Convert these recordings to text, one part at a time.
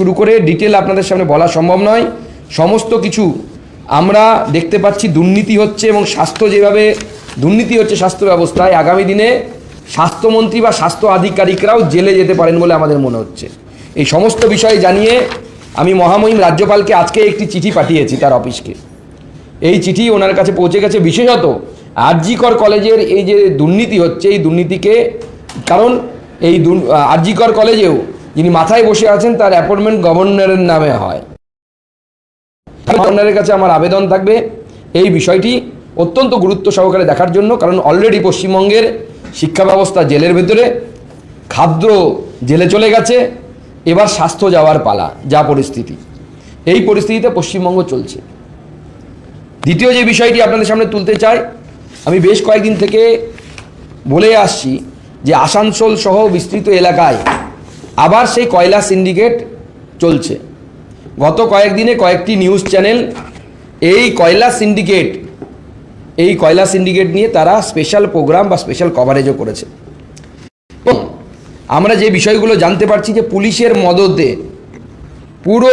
শুরু করে ডিটেল আপনাদের সামনে বলা সম্ভব নয়। সমস্ত কিছু আমরা দেখতে পাচ্ছি, দুর্নীতি হচ্ছে এবং স্বাস্থ্য যেভাবে, দুর্নীতি হচ্ছে স্বাস্থ্য ব্যবস্থায়। আগামী দিনে স্বাস্থ্যমন্ত্রী বা স্বাস্থ্য আধিকারিকরাও জেলে যেতে পারেন বলে আমাদের মনে হচ্ছে। এই সমস্ত বিষয় জানিয়ে আমি মহামহিম রাজ্যপালকে আজকে একটি চিঠি পাঠিয়েছি তার অফিসকে। এই চিঠি ওনার কাছে পৌঁছে গেছে। বিশেষত আরজিকর কলেজের এই যে দুর্নীতি হচ্ছে, এই দুর্নীতিকে, কারণ এই আরজিকর কলেজেও যিনি মাথায় বসে আছেন, তার অ্যাপয়েন্টমেন্ট গভর্নরের নামে হয়। গভর্নরের কাছে আমার আবেদন থাকবে এই বিষয়টি অত্যন্ত গুরুত্ব সহকারে দেখার জন্য, কারণ অলরেডি পশ্চিমবঙ্গের শিক্ষা ব্যবস্থা জেলের ভেতরে, খাদ্য জেলে চলে গেছে, এবার স্বাস্থ্য যাওয়ার পালা, যা পরিস্থিতি। এই পরিস্থিতিতে পশ্চিমবঙ্গ চলছে। দ্বিতীয় যে বিষয়টি আপনাদের সামনে তুলতে চাই, আমি বেশ কয়েকদিন থেকে বলে আসছি যে আসানসোল সহ বিস্তৃত এলাকায় আবার সেই কয়লা সিন্ডিকেট চলছে। গত কয়েকদিনে কয়েকটি নিউজ চ্যানেল এই কয়লা সিন্ডিকেট, এই কয়লা সিন্ডিকেট নিয়ে তারা স্পেশাল প্রোগ্রাম বা স্পেশাল কভারেজও করেছে। আমরা যে বিষয়গুলো জানতে পারছি যে পুলিশের মদতে পুরো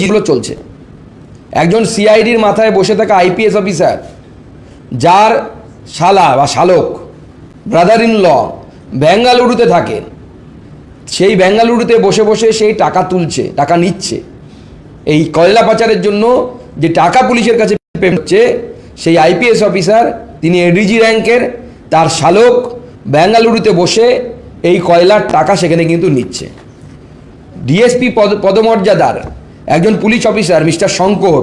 এইগুলো চলছে। একজন সিআইডির মাথায় বসে থাকা আইপিএস অফিসার, যার শালা বা শালক ব্রাদার ইন ল বেঙ্গালুরুতে থাকেন সেই বেঙ্গালুরুতে বসে বসে সেই টাকা তুলছে, টাকা নিচ্ছে। এই কয়লা পাচারের জন্য যে টাকা পুলিশের কাছে হচ্ছে, সেই আইপিএস অফিসার তিনি এডিজি র্যাঙ্কের তার শালক বেঙ্গালুরুতে বসে এই কয়লার টাকা সেখানে কিন্তু নিচ্ছে। ডিএসপি পদ পদমর্যাদার একজন পুলিশ অফিসার মিস্টার শঙ্কর,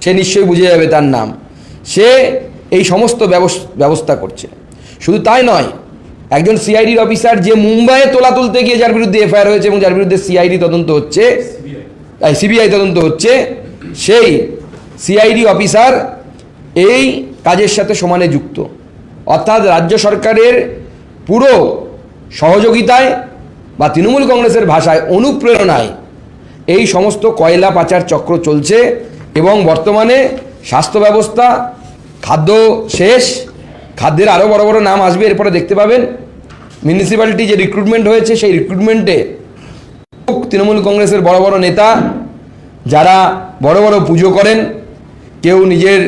সে নিশ্চয়ই বুঝে যাবে তার নাম। সে এই সমস্ত ব্যবস- ব্যবস্থা করছে। শুধু তাই নয় একজন সিআইডির অফিসার যে মুম্বাইয়ে তোলা তুলতে গিয়ে যার বিরুদ্ধে এফআইআর হয়েছে এবং যার বিরুদ্ধে সিআইডি তদন্ত হচ্ছে সিবিআই তদন্ত হচ্ছে, সেই সিআইডি অফিসার এই কাজের সাথে সমানে যুক্ত। অর্থাৎ রাজ্য সরকারের পুরো সহযোগিতায় বা তৃণমূল কংগ্রেসের ভাষায় অনুপ্রেরণায় এই সমস্ত কয়লা পাচার চক্র চলছে এবং বর্তমানে স্বাস্থ্য ব্যবস্থা, খাদ্য শেষ, খাদ্যের আরও বড় বড় নাম আসবে, এরপরে দেখতে পাবেন। মিউনিসিপ্যালিটি যে রিক্রুটমেন্ট হয়েছে, সেই রিক্রুটমেন্টে তৃণমূল কংগ্রেসের বড় বড় নেতা যারা বড় বড় পুজো করেন, কেউ নিজের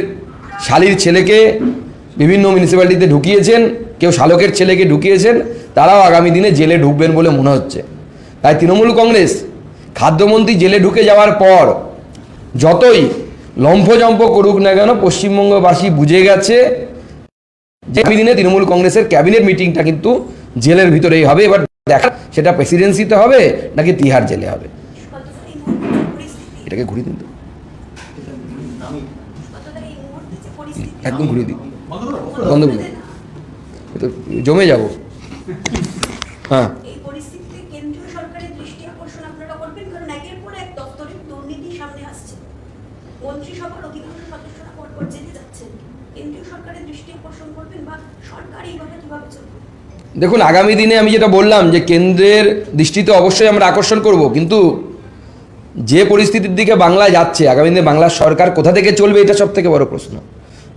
শালির ছেলেকে বিভিন্ন মিউনিসিপ্যালিটিতে ঢুকিয়েছেন, কেউ শালকের ছেলেকে ঢুকিয়েছেন, তারাও আগামী দিনে জেলে ঢুকবেন বলে মনে হচ্ছে। তাই তৃণমূল কংগ্রেস খাদ্যমন্ত্রী জেলে ঢুকে যাওয়ার পর যতই লম্ফজম্প করুক না কেন, পশ্চিমবঙ্গবাসী বুঝে গেছে যে দিনে তৃণমূল কংগ্রেসের ক্যাবিনেট মিটিংটা কিন্তু জেলের ভিতরেই হবে, এবার দেখা সেটা প্রেসিডেন্সিতে হবে নাকি তিহার জেলে হবে। এটাকে ঘুরিয়ে দিন তো। একদম ঘুরিয়ে দিন। বন্ধ করে তো জমে যাব। হ্যাঁ। সরকারের দৃষ্টি আকর্ষণ করবেন বা সরকার কীভাবে চলবে? দেখুন, আগামী দিনে আমি যেটা বললাম যে কেন্দ্রের দৃষ্টিতে অবশ্যই আমরা আকর্ষণ করব, কিন্তু যে পরিস্থিতির দিকে বাংলা যাচ্ছে, আগামী দিনে বাংলার সরকার কোথা থেকে চলবে এটা সব থেকে বড় প্রশ্ন।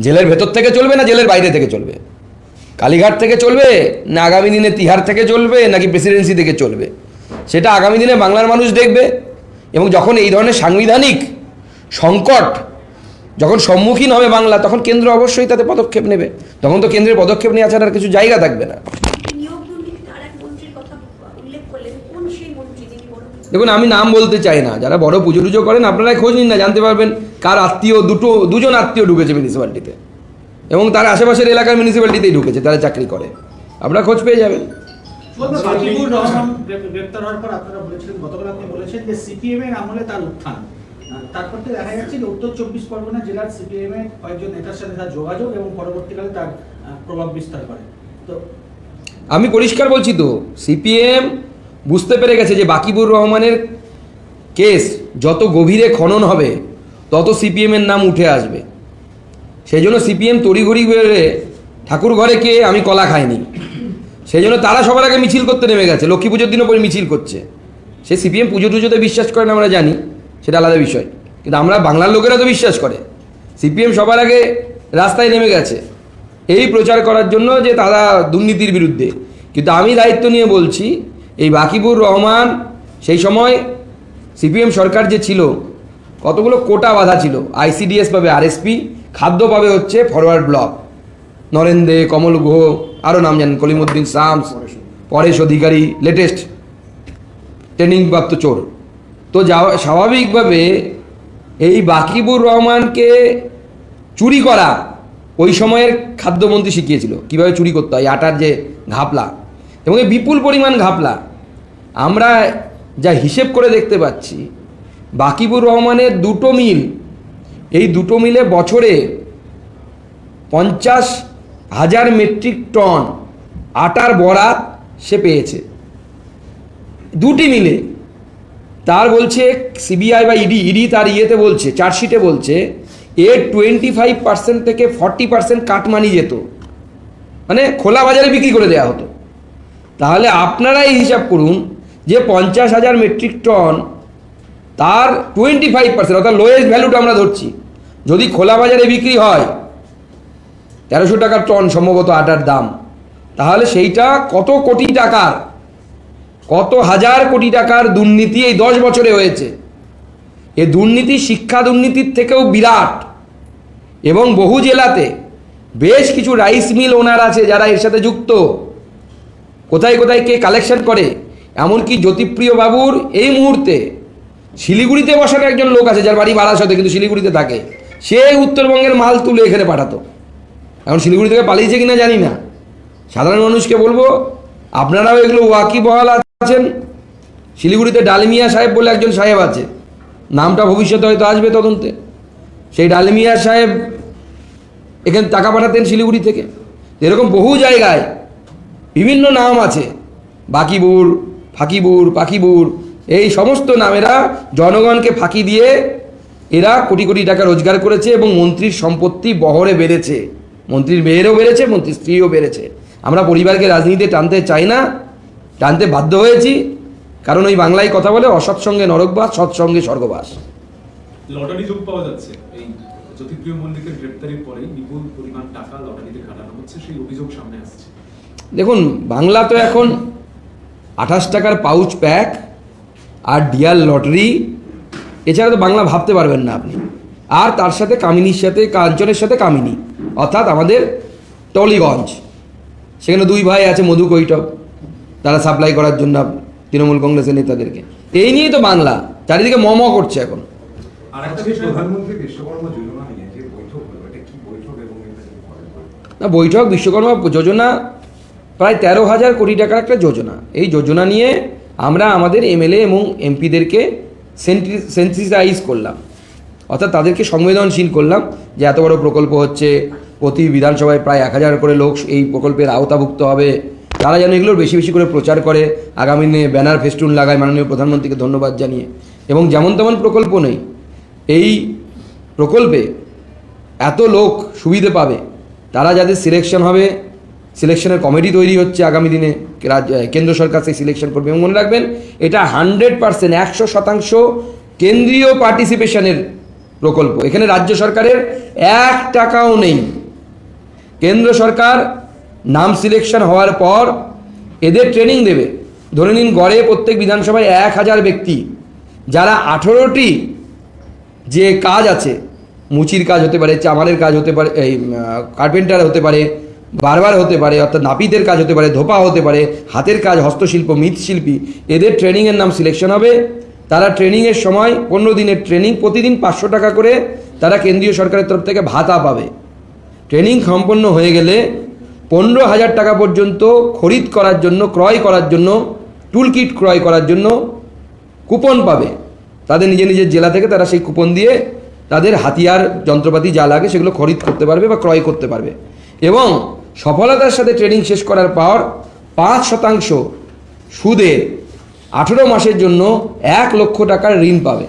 জেলের ভেতর থেকে চলবে না জেলের বাইরে থেকে চলবে? কালীঘাট থেকে চলবে না আগামী দিনে তিহার থেকে চলবে নাকি প্রেসিডেন্সি থেকে চলবে? সেটা আগামী দিনে বাংলার মানুষ দেখবে এবং যখন এই ধরনের সাংবিধানিক সংকট যখন সম্মুখীন হবে বাংলা, তখন কেন্দ্র অবশ্যই তাতে পদক্ষেপ নেবে। তখন তো কেন্দ্রের পদক্ষেপ নেওয়া ছাড়া আর কিছু জায়গা থাকবে না নিয়োগ দুর্নীতিতে আর এক মন্ত্রীর কথা উল্লেখ করলেন কোন সেই মন্ত্রী যিনি বড় কিছু দেখুন আমি নাম বলতে চাই না। যারা বড় পুজো টুজো করেন আপনারাই খোঁজ নিন না জানতে পারবেন কার আত্মীয় দুটো দুজন আত্মীয় ঢুকেছে মিউনিসিপ্যালিটিতে এবং তার আশেপাশের এলাকার মিউনিসিপ্যালিটিতেই ঢুকেছে তারা চাকরি করে। আপনারা খোঁজ পেয়ে যাবেন। সাকিবুর রহমান গ্রেপ- গ্রেপ্তার হওয়ার পর আপনারা বলেছিলেন গতকাল আপনি বলেছেন যে সিপিএম এর আমলে তার উত্থান। তারপর তো দেখা যাচ্ছে যে উত্তর চব্বিশ পরগনা জেলার সিপিএম এর কয়েকজন নেতার সাথে তার যোগাযোগ এবং পরবর্তীকালে তার প্রভাব বিস্তার করে। তো আমি পরিষ্কার বলছি তো সিপিএম বুঝতে পেরে গেছে যে বাকিবুর রহমানের কেস যত গভীরে খনন হবে, তত সিপিএমের নাম উঠে আসবে। সেই জন্য সিপিএম তড়িঘড়ি বেড়ে ঠাকুর ঘরে কে আমি কলা খাইনি। সেই জন্য তারা সবার আগে মিছিল করতে নেমে গেছে, লক্ষ্মী পুজোর দিনও পরে মিছিল করছে। সে সিপিএম পুজো টুজোতে বিশ্বাস করে না, আমরা জানি, সেটা আলাদা বিষয়। কিন্তু আমরা বাংলার লোকেরা তো বিশ্বাস করে। সিপিএম সবার আগে রাস্তায় নেমে গেছে। এই প্রচার করার জন্য যে তারা দুর্নীতির বিরুদ্ধে। কিন্তু আমি দায়িত্ব নিয়ে বলছি এই বাকিবুর রহমান সেই সময় সিপিএম সরকার যে ছিল, কতগুলো কোটা বাধা ছিল, আইসিডিএস পাবে আরএসপি, খাদ্য পাবে হচ্ছে ফরওয়ার্ড ব্লক। নরেন্দে কমল গুহ আরও নাম জানেন, কলিমুদ্দিন শামস, পরেশ অধিকারী লেটেস্ট ট্রেনিংপ্রাপ্ত চোর। তো যাওয়া স্বাভাবিকভাবে এই বাকিবুর রহমানকে চুরি করা ওই সময়ের খাদ্যমন্ত্রী শিখিয়েছিল। কীভাবে চুরি করতে হয় আটার যে ঘাপলা। এবং এই বিপুল পরিমাণ ঘাপলা। আমরা যা হিসেব করে দেখতে পাচ্ছি, বাকিবুর রহমানের দুটো মিল, এই দুটো মিলে বছরে পঞ্চাশ হাজার মেট্রিক টন আটার বরাত সে পেয়েছে। দুটি মিলে। তার বলছে, সিবিআই বা ইডি ইডি তার ইয়েতে বলছে, চার্জশিটে বলছে এর টোয়েন্টি ফাইভ পার্সেন্ট থেকে ফর্টি পার্সেন্ট কাটমানি যেত। মানে খোলা বাজারে বিক্রি করে দেওয়া হতো। তাহলে আপনারাই হিসাব করুন যে পঞ্চাশ হাজার মেট্রিক টন তার টোয়েন্টি ফাইভ পার্সেন্ট অর্থাৎ লোয়েস্ট ভ্যালুটা আমরা ধরছি। যদি খোলা বাজারে বিক্রি হয়, তেরোশো টাকার টন সম্ভবত আটার দাম। তাহলে সেইটা কত কোটি টাকার, কত হাজার কোটি টাকার দুর্নীতি এই দশ বছরে হয়েছে। এ দুর্নীতি শিক্ষা দুর্নীতির থেকেও বিরাট। এবং বহু জেলাতে বেশ কিছু রাইস মিল ওনার আছে যারা এর সাথে যুক্ত। কোথায় কোথায় কে কালেকশন করে, এমনকি জ্যোতিপ্রিয় বাবুর এই মুহূর্তে শিলিগুড়িতে বসানো একজন লোক আছে যার বাড়ি বারাসতে, কিন্তু শিলিগুড়িতে থাকে। সে উত্তরবঙ্গের মাল তুলে এখানে পাঠাতো। এখন শিলিগুড়ি থেকে পালিয়েছে কিনা জানি না। সাধারণ মানুষকে বলব, আপনারাও এগুলো ওয়াকি বহাল আছেন। শিলিগুড়িতে ডালমিয়া সাহেব বলে একজন সাহেব আছে। নামটা ভবিষ্যতে হয়তো আসবে তদন্তে। সেই ডালমিয়া সাহেব এখানে টাকা পাঠাতেন শিলিগুড়ি থেকে। এরকম বহু জায়গায় বিভিন্ন নাম আছে। বাকিবুর, ফাকিবুর পাখিবুর এই সমস্ত নামেরা জনগণকে ফাঁকি দিয়ে এরা কোটি কোটি টাকা রোজগার করেছে এবং মন্ত্রীর সম্পত্তি বহরে বেড়েছে। মন্ত্রীর মেয়েরও বেড়েছে, মন্ত্রীর স্ত্রীও বেড়েছে। আমরা পরিবারকে রাজনীতিতে টানতে চাই না, টানতে বাধ্য হয়েছি। কারণ ওই বাংলায় কথা বলে অসৎসঙ্গে নরকবাস সৎসঙ্গে স্বর্গবাস। লটারি যোগ পাওয়া যাচ্ছে। এই জ্যোতিপ্রিয় মল্লিকের গ্রেপ্তারির পরেই বিপুল পরিমাণ টাকা লটারিতে কাটানো হচ্ছে, সেই অভিযোগ সামনে আসছে। দেখুন বাংলা তো এখন আঠাশ টাকার পাউচ প্যাক আর ডিয়াল লটারি। এছাড়া তো বাংলা ভাবতে পারবেন না আপনি। আর তার সাথে কামিনীর সাথে কাঞ্চনের সাথে কামিনী। অর্থাৎ আমাদের টলিগঞ্জ। সেখানে দুই ভাই আছে মধু কৈটব। তারা সাপ্লাই করার জন্য তৃণমূল কংগ্রেসের নেতাদেরকে। এই নিয়েই তো বাংলা। চারিদিকে ম ম করছে এখন। ফলাফল? না বৈঠক বিশ্বকর্মা যোজনা প্রায় তেরো হাজার কোটি টাকার একটা যোজনা। এই যোজনা নিয়ে আমরা আমাদের এমএলএ এবং এমপিদেরকে সেন্সিটাইজ করলাম। অর্থাৎ তাদেরকে সংবেদনশীল করলাম যে এত বড় প্রকল্প হচ্ছে, প্রতি বিধানসভায় প্রায় এক হাজার করে লোক এই প্রকল্পের আওতাভুক্ত হবে। তারা যেন এগুলোর বেশি বেশি করে প্রচার করে, আগামী দিনে ব্যানার ফেস্টুন লাগায় মাননীয় প্রধানমন্ত্রীকে ধন্যবাদ জানিয়ে। এবং যেমন তেমন প্রকল্প নেই। এই প্রকল্পে এত লোক সুবিধে পাবে, তারা যাদের সিলেকশন হবে সিলেকশনের কমিটি তৈরি হচ্ছে আগামী দিনে। রাজ্য কেন্দ্র সরকার সেই সিলেকশন করবে। এবং মনে রাখবেন, এটা হান্ড্রেড পার্সেন্ট একশো শতাংশ কেন্দ্রীয় পার্টিসিপেশনের প্রকল্প। এখানে রাজ্য সরকারের এক টাকাও নেই। কেন্দ্র সরকার নাম সিলেকশন হওয়ার পর এদের ট্রেনিং দেবে। ধরে নিন, গড়ে প্রত্যেক বিধানসভায় এক হাজার ব্যক্তি। যারা আঠেরোটি যে কাজ আছে, মুচির কাজ হতে পারে চামারের কাজ হতে পারে, এই কার্পেন্টার হতে পারে বারবার হতে পারে, অর্থাৎ নাপিতের কাজ হতে পারে, ধোপা হতে পারে, হাতের কাজ, হস্তশিল্প, মৃৎশিল্পী, এদের ট্রেনিংয়ের নাম সিলেকশন হবে। তারা ট্রেনিংয়ের সময় পনেরো দিনের ট্রেনিং প্রতিদিন পাঁচশো টাকা করে তারা কেন্দ্রীয় সরকারের তরফ থেকে ভাতা পাবে। ট্রেনিং সম্পন্ন হয়ে গেলে পনেরো হাজার টাকা পর্যন্ত খরিদ করার জন্য, ক্রয় করার জন্য টুল কিট ক্রয় করার জন্য কুপন পাবে। তাদের নিজের নিজের জেলা থেকে তারা সেই কুপন দিয়ে তাদের হাতিয়ার, যন্ত্রপাতি যা লাগে সেগুলো খরিদ করতে পারবে বা ক্রয় করতে পারবে। এবং সফলতার সাথে ট্রেনিং শেষ করার পর পাঁচ শতাংশ সুদে আঠেরো মাসের জন্য এক লক্ষ টাকার ঋণ পাবে।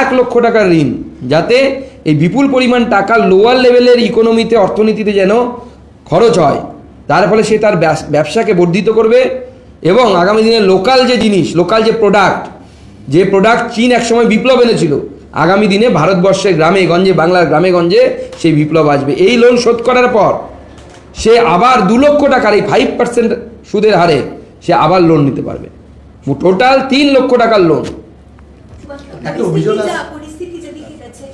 এক লক্ষ টাকার ঋণ, যাতে এই বিপুল পরিমাণ টাকা লোয়ার লেভেলের ইকোনমিতে অর্থনীতিতে যেন খরচ হয়। তার ফলে সে তার ব্যবসাকে বর্ধিত করবে এবং আগামী দিনে লোকাল যে জিনিস লোকাল যে প্রোডাক্ট যে প্রোডাক্ট চীন একসময় বিপ্লব এনেছিল, আগামী দিনে ভারতবর্ষের গ্রামে গঞ্জে, বাংলার গ্রামে গঞ্জে সেই বিপ্লব আসবে। এই লোন শোধ করার পর সে আবার দু লক্ষ টাকার এই ফাইভ পার্সেন্ট সুদের হারে সে আবার লোন নিতে পারবে। টোটাল তিন লক্ষ টাকার লোন একটা অভিযোগ পরিস্থিতি আছে- যা- পরিস্থিতি যেদিকে গেছে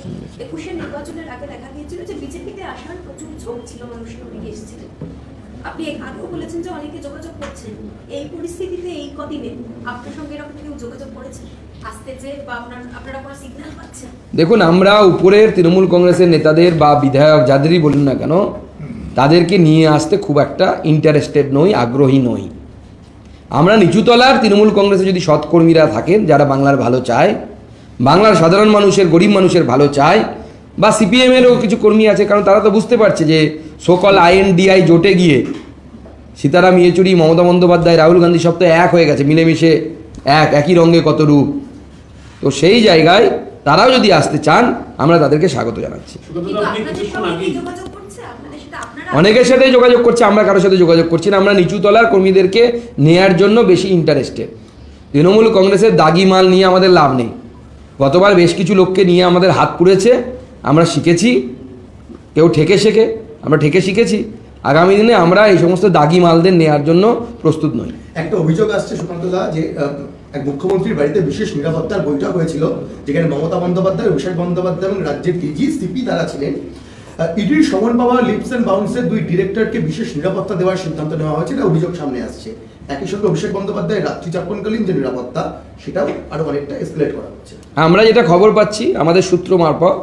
একুশের নির্বাচনের আগে দেখা গিয়েছিল যে বিজেপিতে আসার প্রচুর ঝোঁক ছিল মানুষের অনেকে এসেছিলেন আপনি আগেও বলেছেন যে অনেকে যোগাযোগ করছেন। এই পরিস্থিতিতে এই কদিনে আপনার সঙ্গে এরকম কেউ যোগাযোগ করেছে? আসতে যে বা আপনার আপনারা কোনো সিগন্যাল পাচ্ছেন? দেখুন আমরা উপরের তৃণমূল কংগ্রেসের নেতাদের বা বিধায়ক যাদেরই বলুন না কেন তাদেরকে নিয়ে আসতে খুব একটা ইন্টারেস্টেড নই, আগ্রহী নই। আমরা নিচুতলার তৃণমূল কংগ্রেসে যদি সৎকর্মীরা থাকেন, যারা বাংলার ভালো চায়, বাংলার সাধারণ মানুষের, গরিব মানুষের ভালো চায়, বা সিপিএমেরও কিছু কর্মী আছে, কারণ তারা তো বুঝতে পারছে যে সকল আইএনডিআই জোটে গিয়ে সীতারাম ইয়েচুরি, মমতা বন্দ্যোপাধ্যায়, রাহুল গান্ধী সব তো এক হয়ে গেছে, মিলেমিশে এক, একই রঙে কত রূপ। তো সেই জায়গায় তারাও যদি আসতে চান, আমরা তাদেরকে স্বাগত জানাচ্ছি। অনেকের সাথে যোগাযোগ করছে আমরা কারোর সাথে যোগাযোগ করছি না। আমরা নিচু তলার কর্মীদেরকে নেয়ার জন্য বেশি ইন্টারেস্টেড তৃণমূল কংগ্রেসের দাগি মাল নিয়ে আমাদের লাভ নেই। গতবার বেশ কিছু লোককে নিয়ে আমাদের হাত পুড়েছে। আমরা শিখেছি কেউ ঠেকে শেখে আমরা ঠেকে শিখেছি। আগামী দিনে আমরা এই সমস্ত দাগি মালদের নেয়ার জন্য প্রস্তুত নই। একটা অভিযোগ আসছে সুকান্ত দা যে এক মুখ্যমন্ত্রীর বাড়িতে বিশেষ নিরাপত্তার বৈঠক হয়েছিল যেখানে মমতা বন্দ্যোপাধ্যায় অভিষেক বন্দ্যোপাধ্যায় এবং রাজ্যের ডিজি সিপি তারা ছিলেন। ইডির সমন পাওয়া লিপস অ্যান্ড বাউন্সের দুই ডিরেক্টরকে বিশেষ নিরাপত্তা দেওয়ার সিদ্ধান্ত নেওয়া হয়েছে, এটা অভিযোগ সামনে আসছে। একই সঙ্গে অভিষেক বন্দ্যোপাধ্যায় রাত্রি যাপনকালীন যে নিরাপত্তা, সেটাও আরও অনেকটা এসকেলেট করা হচ্ছে। আমরা যেটা খবর পাচ্ছি, আমাদের সূত্র মারফত,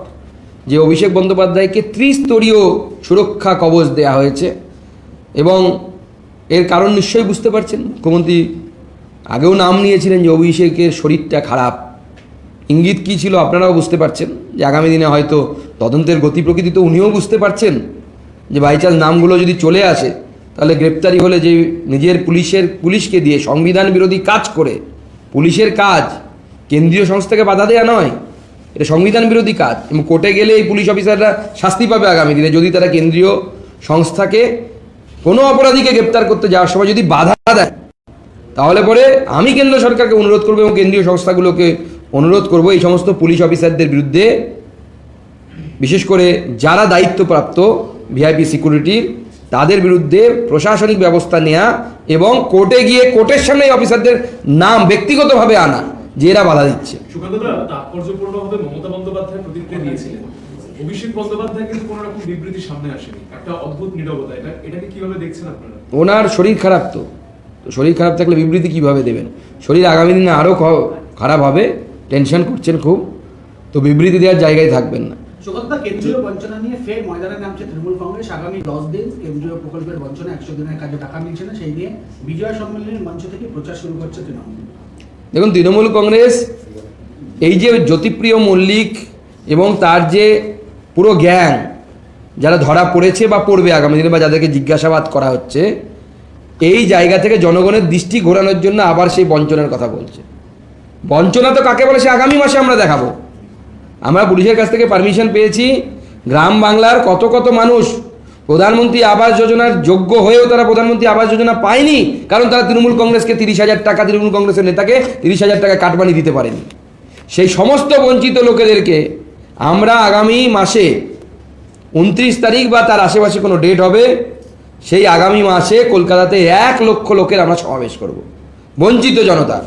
যে অভিষেক বন্দ্যোপাধ্যায়কে ত্রিস্তরীয় সুরক্ষা কবচ দেয়া হয়েছে এবং এর কারণ নিশ্চয়ই বুঝতে পারছেন। মুখ্যমন্ত্রী আগেও নাম নিয়েছিলেন যে অভিষেকের শরীরটা খারাপ। ইঙ্গিত কী ছিল আপনারাও বুঝতে পারছেন? যে আগামী দিনে হয়তো তদন্তের গতি প্রকৃতি তো উনিও বুঝতে পারছেন যে বাইচান্স নামগুলো যদি চলে আসে, তাহলে গ্রেপ্তারি হলে যে নিজের পুলিশের, পুলিশকে দিয়ে সংবিধান বিরোধী কাজ করে, পুলিশের কাজ কেন্দ্রীয় সংস্থাকে বাধা দেওয়া নয়, এটা সংবিধান বিরোধী কাজ। এবং কোর্টে গেলে এই পুলিশ অফিসাররা শাস্তি পাবে আগামী দিনে যদি তারা কেন্দ্রীয় সংস্থাকে কোনো অপরাধীকে গ্রেপ্তার করতে যাওয়ার সময় যদি বাধা দেয়, তাহলে পরে আমি কেন্দ্র সরকারকে অনুরোধ করব এবং কেন্দ্রীয় সংস্থাগুলোকে অনুরোধ করব এই সমস্ত পুলিশ অফিসারদের বিরুদ্ধে বিশেষ করে যারা দায়িত্বপ্রাপ্ত ভিআইপি সিকিউরিটির তাদের বিরুদ্ধে প্রশাসনিক ব্যবস্থা নেওয়া এবং কোর্টে গিয়ে কোর্টের সামনে এই অফিসারদের নাম ব্যক্তিগতভাবে আনা যে এরা বাধা দিচ্ছে। তাৎপর্যপূর্ণভাবে মমতা বন্দ্যোপাধ্যায় প্রতিক্রিয়া দিয়েছিলেন। অভিষেক বন্দ্যোপাধ্যায় কিন্তু কোনো রকম বিবৃতি সামনে আসেনি। একটা অদ্ভুত নীরবতা এটা এটাকে কীভাবে দেখছেন আপনারা? ওনার শরীর খারাপ তো। তো শরীর খারাপ থাকলে বিবৃতি কীভাবে দেবেন? শরীর আগামী দিনে আরও খারাপ হবে। টেনশন করছেন খুব তো বিবৃতি দেওয়ার জায়গায় থাকবেন না। সুগন্ধা কেন্দ্রীয় বঞ্চনা নিয়ে ফের ময়দানে নামছে তৃণমূল কংগ্রেস। আগামী দশ দিন কেন্দ্রীয় প্রকল্পের বঞ্চনা একশো দিনের কাজে টাকা মিলছে না সেই নিয়ে বিজয় সম্মেলনের মঞ্চ থেকে প্রচার শুরু করছে তৃণমূল। দেখুন তৃণমূল কংগ্রেস এই যে জ্যোতিপ্রিয় মল্লিক এবং তার যে পুরো গ্যাং যারা ধরা পড়েছে বা পড়বে আগামী দিনে বা যাদেরকে জিজ্ঞাসাবাদ করা হচ্ছে এই জায়গা থেকে জনগণের দৃষ্টি ঘোরানোর জন্য আবার সেই বঞ্চনার কথা বলছে। বঞ্চনা তো কাকে বলে সে আগামী মাসে আমরা দেখাবো। আমরা পুলিশের কাছ থেকে পারমিশন পেয়েছি, গ্রাম বাংলার কত কত মানুষ প্রধানমন্ত্রী আবাস যোজনার যোগ্য হয়েও তারা প্রধানমন্ত্রী আবাস যোজনা পায়নি, কারণ তারা তৃণমূল কংগ্রেসকে তিরিশ হাজার টাকা, তৃণমূল কংগ্রেসের নেতাকে তিরিশ হাজার টাকা কাটবানি দিতে পারেনি। সেই সমস্ত বঞ্চিত লোকেদেরকে আমরা আগামী মাসে উনত্রিশ তারিখ বা তার আশেপাশে কোনো ডেট হবে, সেই আগামী মাসে কলকাতাতে এক লক্ষ লোকের আমরা সমাবেশ করব। বঞ্চিত জনতা।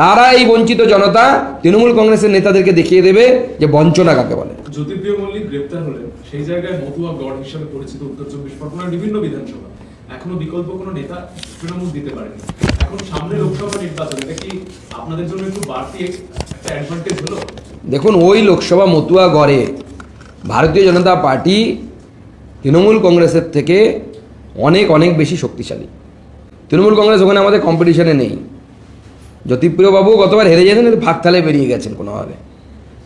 তারা এই বঞ্চিত জনতা তৃণমূল কংগ্রেসের নেতাদেরকে দেখিয়ে দেবে যে বঞ্চনা কাকে বলে। জ্যোতিপ্রিয় মল্লিক গ্রেপ্তার হলেন। সেই জায়গায় মতুয়া গড় হিসেবে পরিচিত উত্তর চব্বিশ পরগনার বিভিন্ন বিধানসভা। এখনও বিকল্প কোনো নেতা তৃণমূল দিতে পারেনি। এখন সামনে লোকসভা নির্বাচন এটা কি আপনাদের জন্য একটু বাড়তি একটা অ্যাডভান্টেজ হলো? দেখুন ওই লোকসভা মতুয়া গড়ে ভারতীয় জনতা পার্টি তৃণমূল কংগ্রেসের থেকে অনেক অনেক বেশি শক্তিশালী। তৃণমূল কংগ্রেস ওখানে আমাদের কম্পিটিশনে নেই। জ্যোতিপ্রিয়বাবু গতবার হেরে যেতেন ভাগ থালে বেরিয়ে গেছেন কোনোভাবে।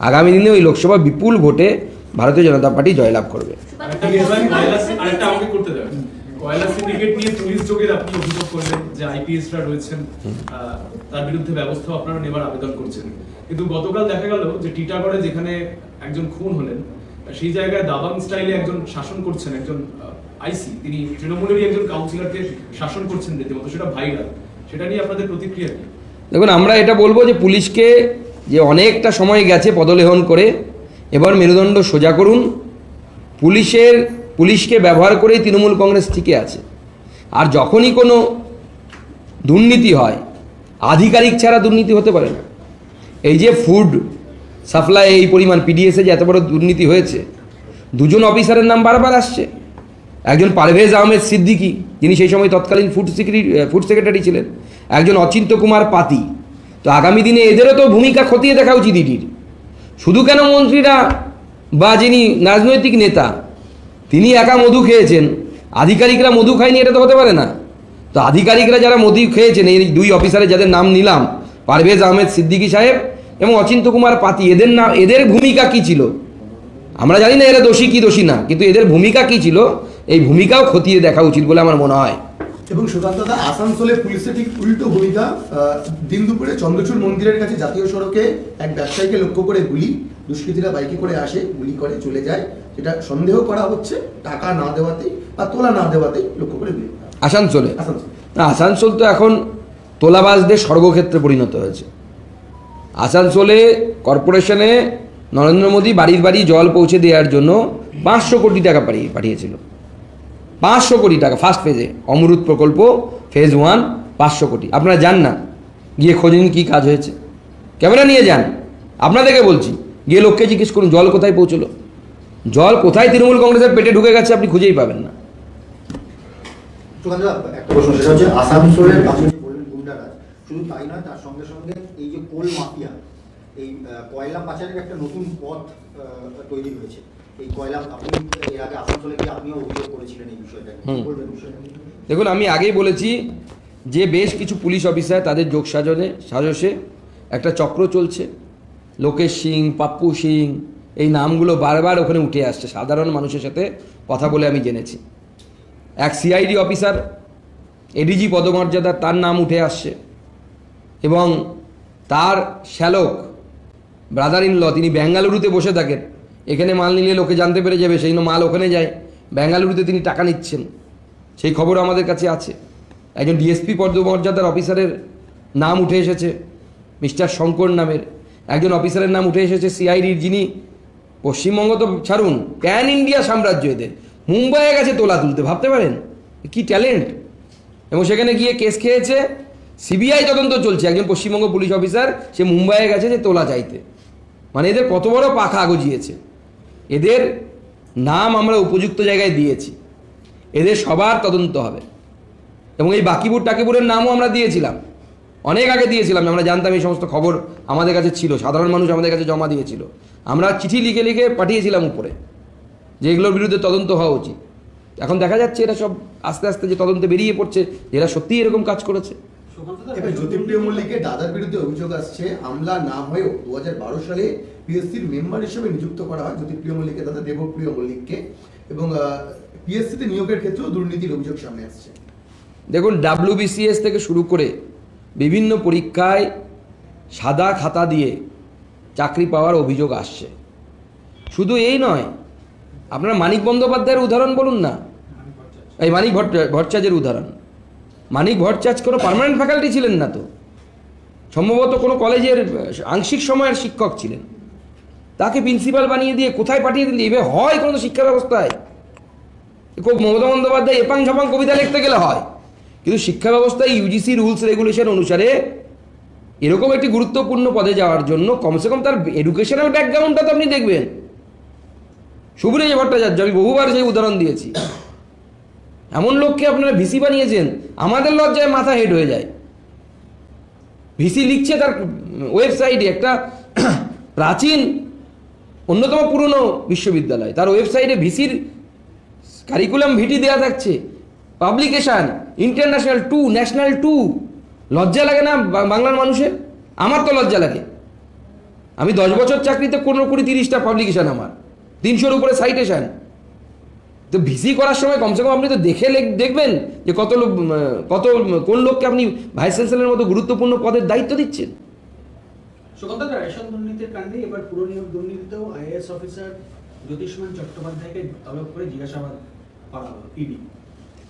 আগামী দিনে ওই লোকসভা বিপুল ভোটে ভারতীয় জনতা পার্টি জয়লাভ করবে। কয়লা সিন্ডিকেট নিয়ে পুলিশ যোগের আপনি অভিযোগ করলেন যে আইপিএসরা রয়েছেন তার বিরুদ্ধে ব্যবস্থা আপনারা নেবার আবেদন করছেন। কিন্তু গতকাল দেখা গেল যে টিটাগড়ে যেখানে একজন খুন হলেন সেই জায়গায় দাবাং স্টাইলে একজন শাসন করছেন একজন আইসি। তিনি তৃণমূলেরই একজন কাউন্সিলরকে শাসন করছেন রীতিমতো সেটা ভাইরাল। সেটা নিয়ে আপনাদের প্রতিক্রিয়া কি? দেখুন, আমরা এটা বলব যে পুলিশকে যে অনেকটা সময় গেছে পদলেহন করে, এবার মেরুদণ্ড সোজা করুন। পুলিশের, পুলিশকে ব্যবহার করেই তৃণমূল কংগ্রেস টিকে আছে। আর যখনই কোনো দুর্নীতি হয়, আধিকারিক ছাড়া দুর্নীতি হতে পারে না। এই যে ফুড সাপ্লাই, এই পরিমাণ পিডিএসে যে এত বড় দুর্নীতি হয়েছে, দুজন অফিসারের নাম বারবার আসছে। একজন পারভেজ আহমেদ সিদ্দিকি, যিনি সেই সময় তৎকালীন ফুড সিক্রেটারি ফুড সেক্রেটারি ছিলেন। একজন অচিন্ত কুমার পাতি। তো আগামী দিনে এদেরও তো ভূমিকা খতিয়ে দেখা উচিত ইডির। শুধু কেন মন্ত্রীরা বা যিনি রাজনৈতিক নেতা, তিনি একা মধু খেয়েছেন, আধিকারিকরা মধু খায়নি এটা তো হতে পারে না। তো আধিকারিকরা যারা মধু খেয়েছেন, এই দুই অফিসারে যাদের নাম নিলাম, পারভেজ আহমেদ সিদ্দিকী সাহেব এবং অচিন্ত কুমার পাতি, এদের নাম এদের ভূমিকা কি ছিল? আমরা জানি না এরা দোষী কি দোষী না, কিন্তু এদের ভূমিকা কি ছিল? এই ভূমিকাও খতিয়ে দেখা উচিত বলে আমার মনে হয়। এবং সুকান্ত দা আসানসোলে পুলিশের ঠিক উল্টো ভূমিকা দিন দুপুরে চন্দ্রচূড় মন্দিরের কাছে জাতীয় সড়কে এক ব্যবসায়ীকে লক্ষ্য করে গুলি। দুষ্কৃতীরা বাইকে করে আসে গুলি করে চলে যায়। যেটা সন্দেহ করা হচ্ছে টাকা না দেওয়াতে বা তোলা না দেওয়াতে লক্ষ্য করে গুলি। আসানসোলে? আসানসোল। না আসানসোল তো এখন তোলাবাজদের স্বর্গক্ষেত্রে পরিণত হয়েছে। আসানসোলে কর্পোরেশনে নরেন্দ্র মোদী বাড়ির বাড়ি জল পৌঁছে দেওয়ার জন্য পাঁচশো কোটি টাকা পাঠিয়ে পাঠিয়েছিল। পাঁচশো কোটি টাকা ফার্স্ট ফেজে অমরুত প্রকল্প ফেজ ওয়ান পাঁচশো কোটি। আপনারা যান না, গিয়ে খোঁজেন কী কাজ হয়েছে। ক্যামেরা নিয়ে যান। আপনাদেরকে বলছি, গিয়ে লোককে জিজ্ঞেস করুন, জল কোথায় পৌঁছলো? জল কোথায় তৃণমূল কংগ্রেসের পেটে ঢুকে গেছে আপনি খুঁজেই পাবেন না। কয়লা পাচারের একটা নতুন পথ তৈরি হয়েছে। এই কয়লা আপনি এর আগে আসানসোলে গিয়ে আপনিও অভিযোগ করেছিলেন এই বিষয়টা নিয়ে। হুম। কি বলবেন বিষয়টা? দেখুন আমি আগেই বলেছি যে বেশ কিছু পুলিশ অফিসার তাদের যোগ সাজনে সাজসে একটা চক্র চলছে। লোকেশ সিং পাপ্পু সিং এই নামগুলো বারবার ওখানে উঠে আসছে। সাধারণ মানুষের সাথে কথা বলে আমি জেনেছি। এক সিআইডি অফিসার এডিজি পদমর্যাদার তার নাম উঠে আসছে। এবং তার শ্যালক ব্রাদার ইন ল তিনি বেঙ্গালুরুতে বসে থাকেন। এখানে মাল নিলে লোকে জানতে পেরে যাবে, সেই জন্য মাল ওখানে যায়। বেঙ্গালুরুতে তিনি টাকা নিচ্ছেন। সেই খবর আমাদের কাছে আছে। একজন ডিএসপি পদমর্যাদার অফিসারের নাম উঠে এসেছে, মিস্টার শঙ্কর নামের। একজন অফিসারের নাম উঠে এসেছে সিআইডির, যিনি পশ্চিমবঙ্গ তো ছাড়ুন, প্যান ইন্ডিয়া সাম্রাজ্য এদের। মুম্বাইয়ে গেছে তোলা তুলতে, ভাবতে পারেন? কি ট্যালেন্ট? এবং সেখানে গিয়ে কেস খেয়েছে, সিবিআই তদন্ত চলছে। একজন পশ্চিমবঙ্গ পুলিশ অফিসার, সে মুম্বাইয়ে গেছে যে তোলা চাইতে। মানে এদের কত বড় পাখা গজিয়েছে। এদের নাম আমরা উপযুক্ত জায়গায় দিয়েছি। এদের সবার তদন্ত হবে। এবং এই বাকিপুর টাকিপুরের নামও আমরা দিয়েছিলাম। অনেক আগে দিয়েছিলাম, আমরা জানতাম এই সমস্ত খবর আমাদের কাছে ছিল, সাধারণ মানুষ আমাদের কাছে জমা দিয়েছিল। আমরা চিঠি লিখে লিখে পাঠিয়েছিলাম উপরে যে এগুলোর বিরুদ্ধে তদন্ত হওয়া উচিত। এখন দেখা যাচ্ছে এরা সব আস্তে আস্তে যে তদন্তে বেরিয়ে পড়ছে, এরা সত্যিই এরকম কাজ করেছে। এবার জ্যোতিপ্রিয় মল্লিকের দাদার বিরুদ্ধে অভিযোগ আসছে আমলা না হয়েও দু হাজার বারো সালে পিএসসির মেম্বার হিসেবে নিযুক্ত করা হয় জ্যোতিপ্রিয় মল্লিকের দাদা দেবপ্রিয় মল্লিককে এবং পিএসসিতে নিয়োগের ক্ষেত্রেও দুর্নীতির অভিযোগ সামনে আসছে। দেখুন ডাব্লিউবিসিএস থেকে শুরু করে বিভিন্ন পরীক্ষায় সাদা খাতা দিয়ে চাকরি পাওয়ার অভিযোগ আসছে। শুধু এই নয় আপনারা মানিক বন্দ্যোপাধ্যায়ের উদাহরণ বলুন না। এই মানিক ভট্ট ভট্টাচার্যের উদাহরণ। মানিক ভট্টাচার্য কোনো পার্মানেন্ট ফ্যাকাল্টি ছিলেন না তো। সম্ভবত কোনো কলেজের আংশিক সময়ের শিক্ষক ছিলেন। তাকে প্রিন্সিপাল বানিয়ে দিয়ে কোথায় পাঠিয়ে দিলে? এভাবে হয় কোনো শিক্ষা ব্যবস্থায়। খুব মমতা বন্দ্যোপাধ্যায় এপাং ঝপাং কবিতা লিখতে গেলে হয়। কিন্তু শিক্ষা ব্যবস্থায় ইউজিসি রুলস রেগুলেশন অনুসারে এরকম একটি গুরুত্বপূর্ণ পদে যাওয়ার জন্য কমসে কম তার এডুকেশনাল ব্যাকগ্রাউন্ডটা তো আপনি দেখবেন। সুব্রজ ভট্টাচার্য, আমি বহুবার সেই উদাহরণ দিয়েছি। এমন লোককে আপনারা ভিসি বানিয়েছেন, আমাদের লজ্জায় মাথা হেড হয়ে যায়। ভিসি লিখছে তার ওয়েবসাইটে একটা প্রাচীন, অন্যতম পুরনো বিশ্ববিদ্যালয়। তার ওয়েবসাইটে ভিসির কারিকুলাম ভিটি দেওয়া থাকছে। Publication international to national two লজ্জা লাগে না বাংলার মানুষের? আমার তো লজ্জা লাগে। আমি দশ বছর চাকরিতে কোনো কুড়ি তিরিশটা পাবলিকেশান আমার। তিনশোর উপরে সাইটেশন তো ভিসি করার সময় কমসে কম আপনি তো দেখে দেখবেন যে কত লোক কত কোন লোককে আপনি ভাইস চ্যান্সেলরের মতো গুরুত্বপূর্ণ পদের দায়িত্ব দিচ্ছেন? সুকান্ত রেশন দুর্নীতির কাণ্ডে এবার পুরো নিয়োগ দুর্নীতিতেও আইএএস অফিসার জ্যোতিষমান চট্টোপাধ্যায়কে তলব করে জিজ্ঞাসাবাদ করা ইডি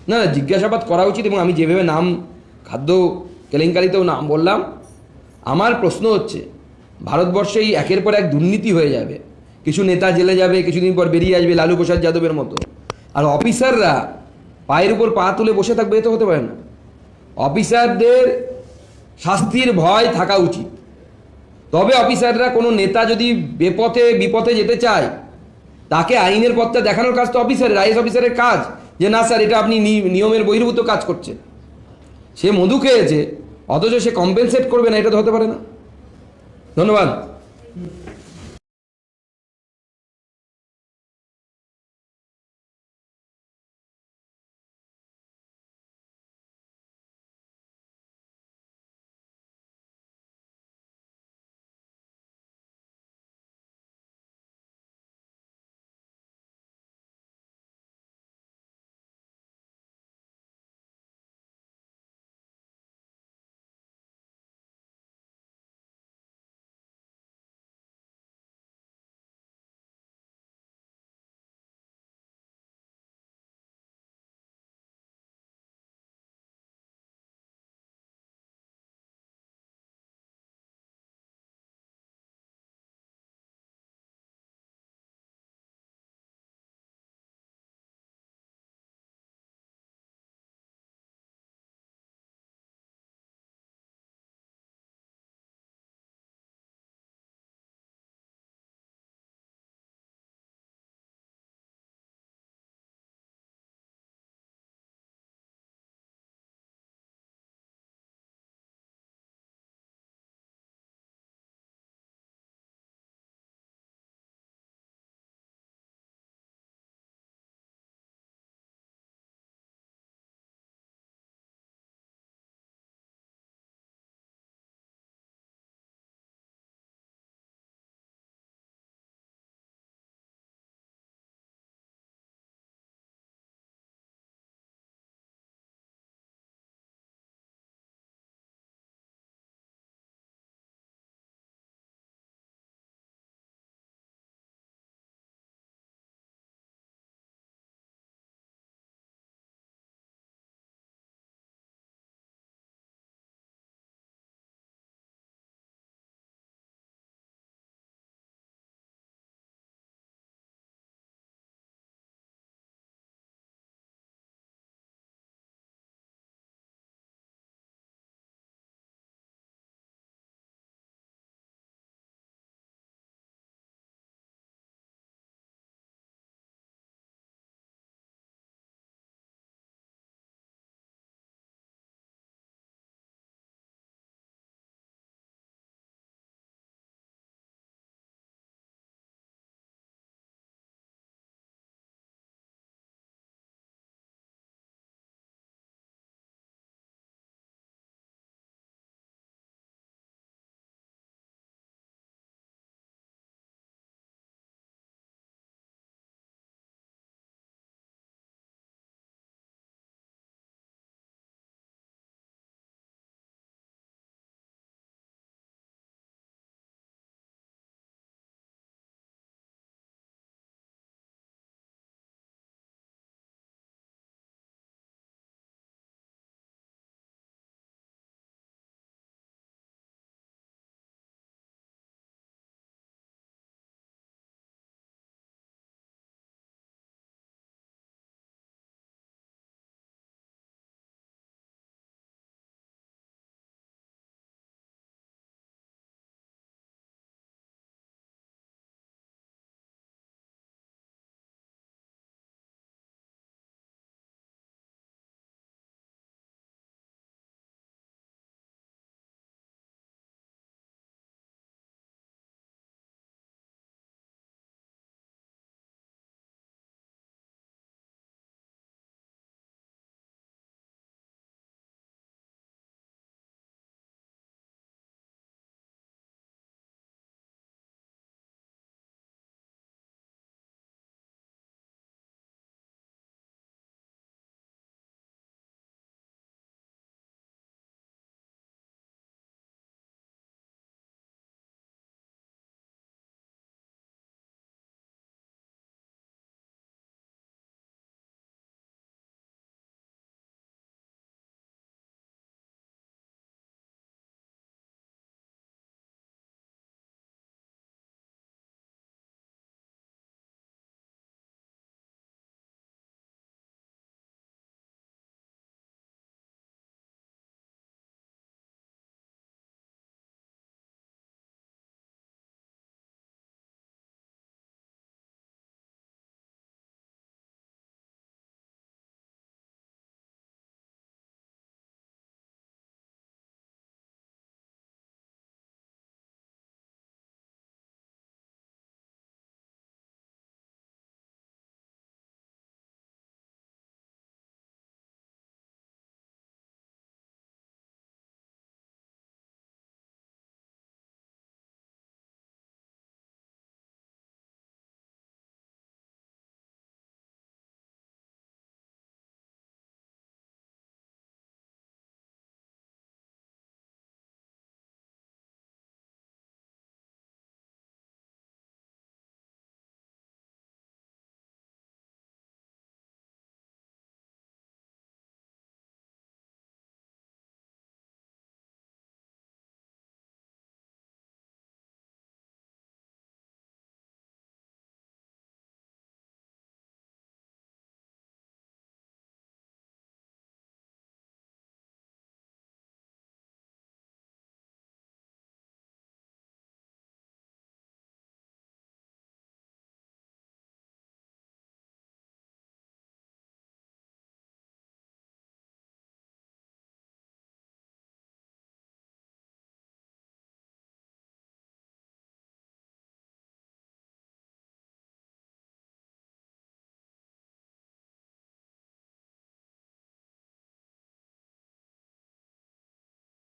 না না জিজ্ঞাসাবাদ করা উচিত এবং আমি যেভাবে নাম খাদ্য কেলেঙ্কারিতেও নাম বললাম আমার প্রশ্ন হচ্ছে ভারতবর্ষে এই একের পর এক দুর্নীতি হয়ে যাবে কিছু নেতা জেলে যাবে কিছুদিন পর বেরিয়ে আসবে লালু প্রসাদ যাদবের মতো। আর অফিসাররা পায়ের উপর পা তুলে বসে থাকবে এ তো হতে পারে না। অফিসারদের শাস্তির ভয় থাকা উচিত। তবে অফিসাররা কোনো নেতা যদি বেপথে, বিপথে যেতে চায়, তাকে আইনের পথটা দেখানোর কাজ তো অফিসারের, আইএস অফিসারের কাজ। যে না স্যার, এটা আপনি নিয়মের বহির্ভূত কাজ করছেন। সে মধু খেয়েছে, অথচ সে কম্পেনসেট করবে না, এটা তো হতে পারে না। ধন্যবাদ।